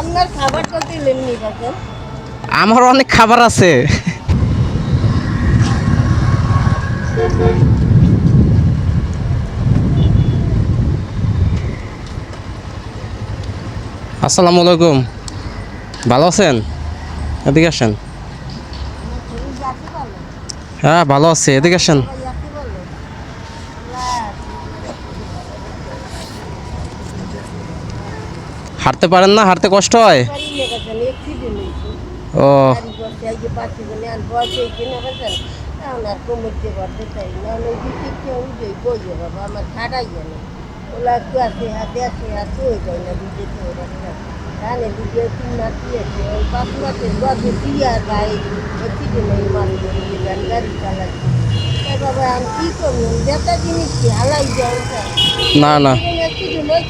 আপনার খাবার আমার অনেক খাবার আছে। আসসালামু আলাইকুম। ভালো আছেন? এদিকে আসেন। হ্যাঁ ভালো আছে। এদিকে আসেন। হাঁটতে পারেন না? হাঁটতে কষ্ট হয়? ও। না না।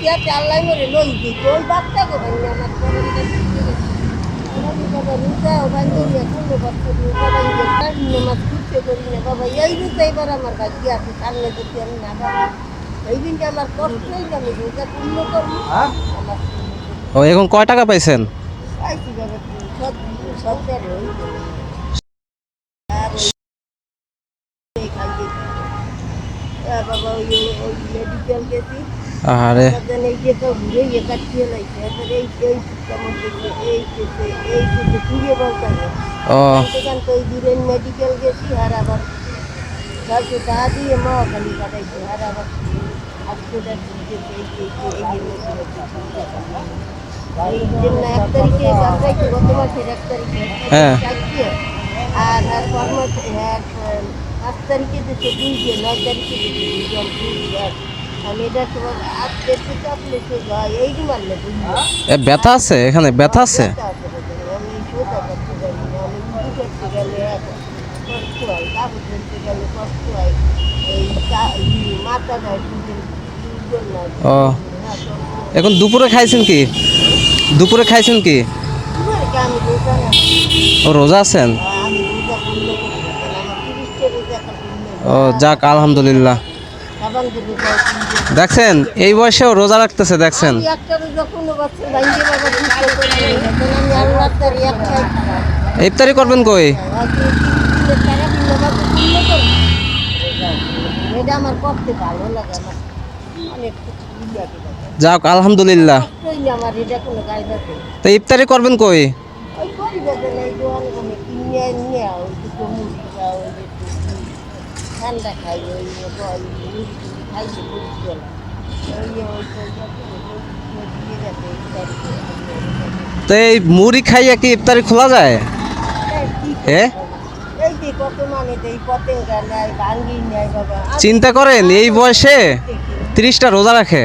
না একটু লই কি আছে আল্লাহ মরে লই দিই ওই বাচ্চা গো ভাই আমার বাচ্চা করি আছে সামনে যদি আমি না এই দিনটা আমার কষ্ট হইলে আমি রোজা পূর্ণ করব। ও এখন কয় টাকা পাইছেন? পাইছি বাবা হয়ে ওই মেডিকেল গেছি। আরে তাদের এই যে তো ঘুরে ইয়ে কাটিয়ে লাইছে এবার এই এই কেমন দেখছে এই কেসে এই কেসে ঘুরে বলতে হবে ও সেখান তো ওই দূরের মেডিকেল গেছি আর আবার কালকে তা দিয়ে মা খালি কাটাইছে আর আবার আজকে দেখছি যে এই এই এই এই এই জন্য এক তারিখে কাটাইছে গত মাসের এক তারিখে হ্যাঁ। চারটে আর আর কর্মচ হ্যাঁ পাঁচ তারিখে দিচ্ছে দুইটে নয় তারিখে দিচ্ছে দুজন দুই ব্যথা আছে? এখানে ব্যথা আছে? হয় হয়। না ও এখন দুপুরে খাইছেন কি? দুপুরে খাইছেন কি? ও রোজা আছেন? পূর্ণ ও যাক আলহামদুলিল্লাহ সাবান দেবো যায় তিনটে দেখছেন? এই বয়সেও রোজা রাখতেছে দেখছেন? ইফতারি করবেন কই? দিলে। যাক আলহামদুলিল্লাহ। তো ইফতারি করবেন কই ওই গরিবের জন্য এই দোকানে কোনো কিনে নিয়ে ওই দুটো মুড়ি বা ওই যে একটু ঠান্ডা খাই ওই তো এই মুড়ি খাইয়া কি ইফতারি খোলা যায়? কত মানে চিন্তা করেন এই বয়সে তিরিশটা রোজা রাখে।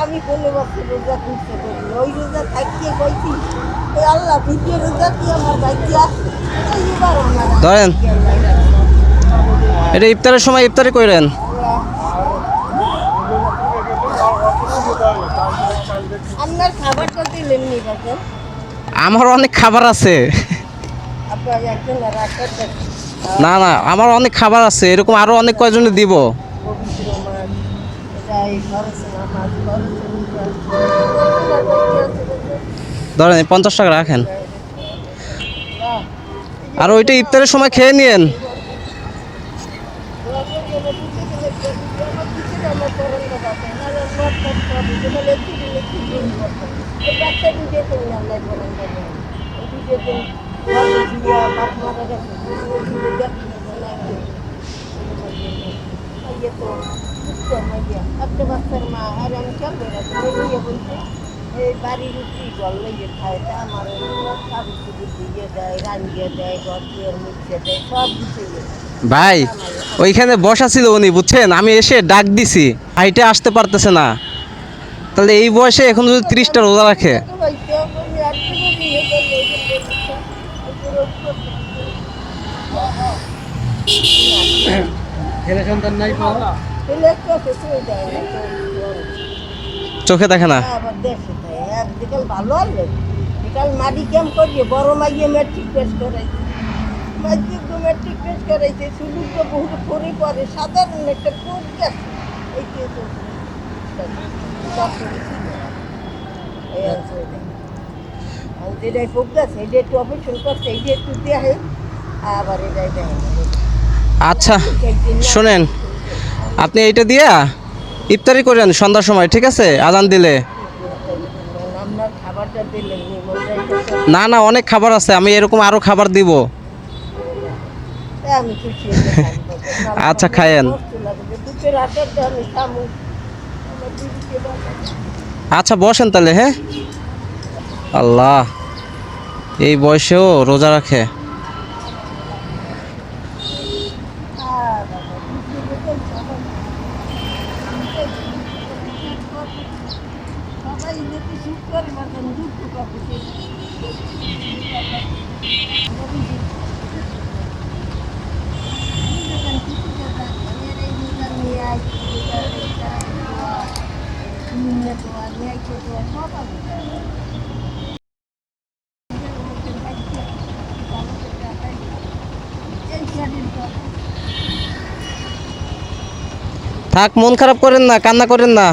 আমি কোনো বছর রোজা খুঁজতে করি ওই রোজা থাকিয়ে কইছি আল্লাহ রোজা কি আমার ধরেন এটা ইফতারের সময় ইফতারি করেন আমার অনেক খাবার আছে। না না আমার অনেক খাবার আছে এরকম আরও অনেক কয়জনে দিব। ধরেন পঞ্চাশ টাকা রাখেন। আর ওইটা ইফতারের সময় খেয়ে নিয়েন। একটা বাচ্চার মা আর আমি চলবে না নিয়ে বলছে এই বাড়ির উঠি জল লেগে খায় তা আমার কাগজ টুকুর দিয়ে দেয় রান্ধিয়ে দেয় ঘর দুয়ার দেয় সব কিছু ভাই ওইখানে বসা ছিল উনি বুঝছেন? আমি এসে ডাক দিছি হাইটে আসতে পারতেছে না। তাহলে এই বয়সে এখন যদি তিরিশটা রোজা রাখে? চোখে দেখে না? একদিকাল ভালো বিকাল কেম করিয়ে বড় মাইয়ে মেট্রিক পেশ করাইছে। মাইয়ে তো মেট্রিক পেশ করাইছে সুযোগ তো বহুত পরে পরে। সাধারণ একটা কোর্ট গেছে। এই যেটাই একটু অপারেশন করছে এইটা একটু আবার এটাই আচ্ছা শোনেন আপনি এইটা দিয়া ইফতারি করেন সন্ধ্যার সময় ঠিক আছে? আজান দিলে। না না অনেক খাবার আছে আমি এরকম আরও খাবার দিব। আচ্ছা, খায়েন। আচ্ছা বসেন তাহলে হ্যাঁ? আল্লাহ এই বয়সেও রোজা রাখে। সবাই যদি সুখ করে মতন দুঃখ করতে থাক মন খারাপ করেন না কান্না করেন না।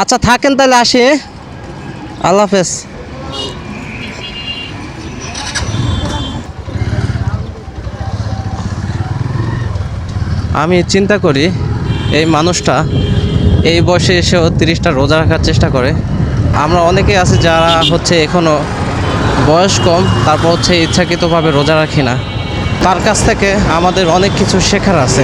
আচ্ছা থাকেন তাহলে আসি? আল্লাহ হাফেজ আমি চিন্তা করি এই মানুষটা এই বয়সে এসেও তিরিশটা রোজা রাখার চেষ্টা করে। আমরা অনেকে আছে যারা হচ্ছে এখনও বয়স কম, তারপর হচ্ছে ইচ্ছাকৃতভাবে রোজা রাখি না। তার কাছ থেকে আমাদের অনেক কিছু শেখার আছে।